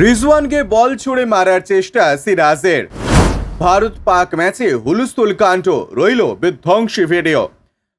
রিজওয়ানকে বল ছুড়ে মারার চেষ্টা সিরাজের। ভারত পাক ম্যাচে হুলস্থুল কাণ্ড, রইল বিধ্বংসী ভিডিও।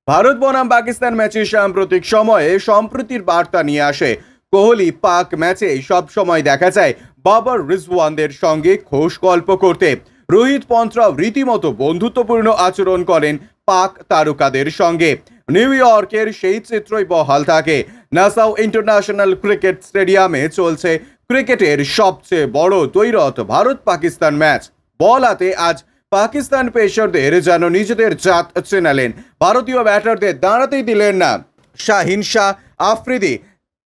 ভারত বনাম পাকিস্তান ম্যাচে সাম্প্রতিক সময়ে সম্প্রতির বার্তা নিয়ে আসে। কোহলি পাক ম্যাচে সব সময় দেখা যায় বাবার রিজওয়ানদের সঙ্গে খোশ গল্প করতে। রোহিত পন্থরাও রীতিমতো বন্ধুত্বপূর্ণ আচরণ করেন পাক তারকাদের সঙ্গে। নিউ ইয়র্কের সেই চিত্রই বহাল থাকে। নাসাও ইন্টারন্যাশনাল ক্রিকেট স্টেডিয়ামে চলছে ক্রিকেটের সবচেয়ে বড় দৈরত ভারত পাকিস্তান ম্যাচ। বল হাতে আজ পাকিস্তান পেসারদের যেন নিজেদের জাত চেনালেন। ভারতীয় ব্যাটারদের দাঁড়াতেই দিলেন না শাহিন শাহ, আফ্রিদি,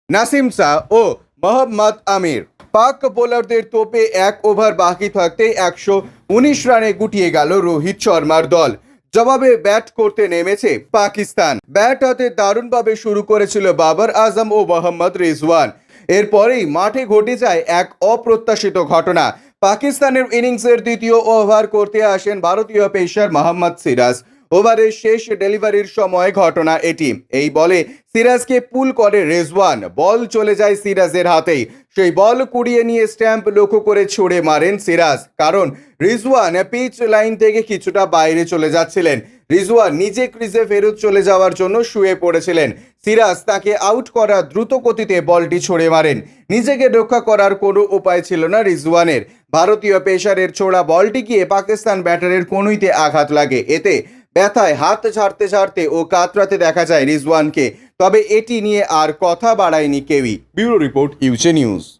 নাসিম শাহ ও মোহাম্মদ আমির। পাক বোলারদের তোপে এক ওভার বাকি থাকতে একশো উনিশ রানে গুটিয়ে গেল রোহিত শর্মার দল। জবাবে ব্যাট করতে নেমেছে পাকিস্তান। ব্যাট হাতে দারুণভাবে শুরু করেছিল বাবর আজম ও মোহাম্মদ রিজওয়ান। এরপরেই মাঠে ঘটে যায় এক অপ্রত্যাশিত ঘটনা। পাকিস্তানের ইনিংসের দ্বিতীয় ওভার করতে আসেন ভারতীয় পেসার মোহাম্মদ সিরাজ। ওভারের শেষ ডেলিভারির সময় ঘটনা এটি। এই বলে সিরাজকে পুল করে রেজওয়ান। বল চলে যায় সিরাজের হাতেই। সেই বল কুড়িয়ে নিয়ে স্ট্যাম্প লক্ষ্য করে ছুড়ে মারেন সিরাজ। কারণ রিজওয়ান পিচ লাইন থেকে কিছুটা বাইরে চলে যাচ্ছিলেন। রিজওয়ান নিজে ক্রিজে ফেরত চলে যাওয়ার জন্য শুয়ে পড়েছিলেন। সিরাজ তাকে আউট করার দ্রুত গতিতে বলটি ছড়ে মারেন। নিজেকে রক্ষা করার কোনো উপায় ছিল না রিজওয়ানের। ভারতীয় পেসারের ছোড়া বলটি গিয়ে পাকিস্তান ব্যাটারের কনুইতে আঘাত লাগে। এতে ব্যথায় হাত ছাড়তে ছাড়তে ও কাতরাতে দেখা যায় রিজওয়ানকে। তবে এটি নিয়ে আর কথা বাড়ায়নি কেউই। ব্যুরো রিপোর্ট ইউচে নিউজ।